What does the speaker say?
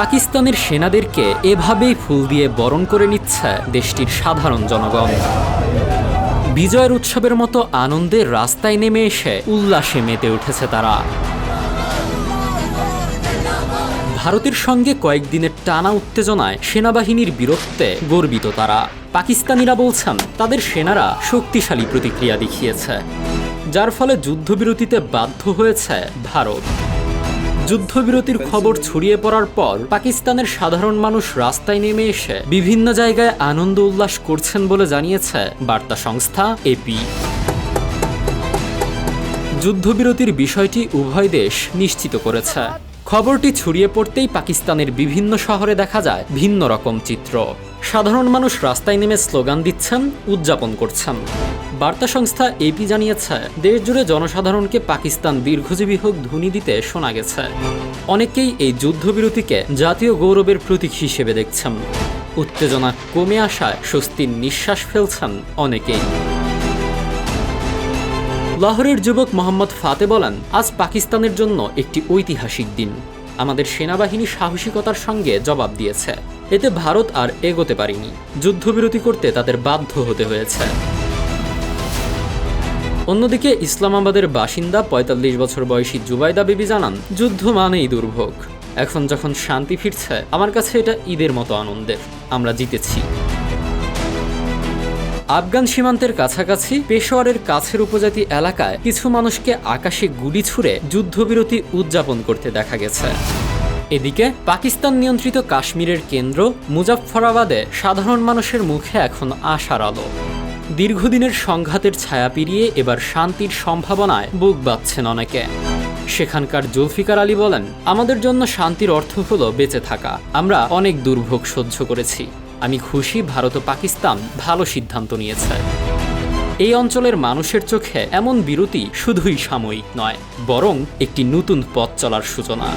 পাকিস্তানের সেনাদেরকে এভাবেই ফুল দিয়ে বরণ করে নিচ্ছে দেশটির সাধারণ জনগণ। বিজয়ের উৎসবের মতো আনন্দের রাস্তায় নেমে এসে উল্লাসে মেতে উঠেছে তারা। ভারতের সঙ্গে কয়েকদিনের টানা উত্তেজনায় সেনাবাহিনীর বীরত্বে গর্বিত তারা। পাকিস্তানিরা বলছেন, তাদের সেনারা শক্তিশালী প্রতিক্রিয়া দেখিয়েছে, যার ফলে যুদ্ধবিরতিতে বাধ্য হয়েছে ভারত। যুদ্ধবিরতির খবর ছড়িয়ে পড়ার পর পাকিস্তানের সাধারণ মানুষ রাস্তায় নেমে এসে বিভিন্ন জায়গায় আনন্দ উল্লাস করছেন বলে জানিয়েছে বার্তা সংস্থা এপি। যুদ্ধবিরতির বিষয়টি উভয় দেশ নিশ্চিত করেছে। খবরটি ছড়িয়ে পড়তেই পাকিস্তানের বিভিন্ন শহরে দেখা যায় ভিন্ন রকম চিত্র। সাধারণ মানুষ রাস্তায় নেমে স্লোগান দিচ্ছেন, উদযাপন করছেন। বার্তা সংস্থা এপি জানিয়েছে দেশ জুড়ে জনসাধারণকে পাকিস্তান দীর্ঘজীবী হোক ধ্বনি দিতে শোনা গেছে। অনেকেই এই যুদ্ধবিরতিকে জাতীয় গৌরবের প্রতীক হিসেবে দেখছেন। উত্তেজনা কমে আসায় স্বস্তির নিঃশ্বাস ফেলছেন অনেকেই। লাহোরের যুবক মোহাম্মদ ফাতে বলেন, আজ পাকিস্তানের জন্য একটি ঐতিহাসিক দিন। আমাদের সেনাবাহিনী সাহসিকতার সঙ্গে জবাব দিয়েছে। এতে ভারত আর এগোতে পারেনি। যুদ্ধবিরতি করতে তাদের বাধ্য হতে হয়েছে। অন্যদিকে ইসলামাবাদের বাসিন্দা ৪৫ বছর বয়সী জুবাইদা বিবি জানান, যুদ্ধ মানেই দুর্ভোগ। এখন যখন শান্তি ফিরছে, আমার কাছে এটা ঈদের মতো আনন্দের। আমরা জিতেছি। আফগান সীমান্তের কাছাকাছি পেশোয়ারের কাছের উপজাতি এলাকায় কিছু মানুষকে আকাশে গুলি ছুড়ে যুদ্ধবিরতি উদযাপন করতে দেখা গেছে। এদিকে পাকিস্তান নিয়ন্ত্রিত কাশ্মীরের কেন্দ্র মুজাফফরাবাদে সাধারণ মানুষের মুখে এখন আশার আলো। দীর্ঘদিনের সংঘাতের ছায়া পেরিয়ে এবার শান্তির সম্ভাবনায় বুক বাঁধছেন অনেকে। সেখানকার জুলফিকার আলী বলেন, আমাদের জন্য শান্তির অর্থ হলো বেঁচে থাকা। আমরা অনেক দুর্ভোগ সহ্য করেছি। আমি খুশি ভারত ও পাকিস্তান ভালো সিদ্ধান্ত নিয়েছে। এই অঞ্চলের মানুষের চোখে এমন বিরতি শুধুই সাময়িক নয়, বরং একটি নতুন পথ চলার সূচনা।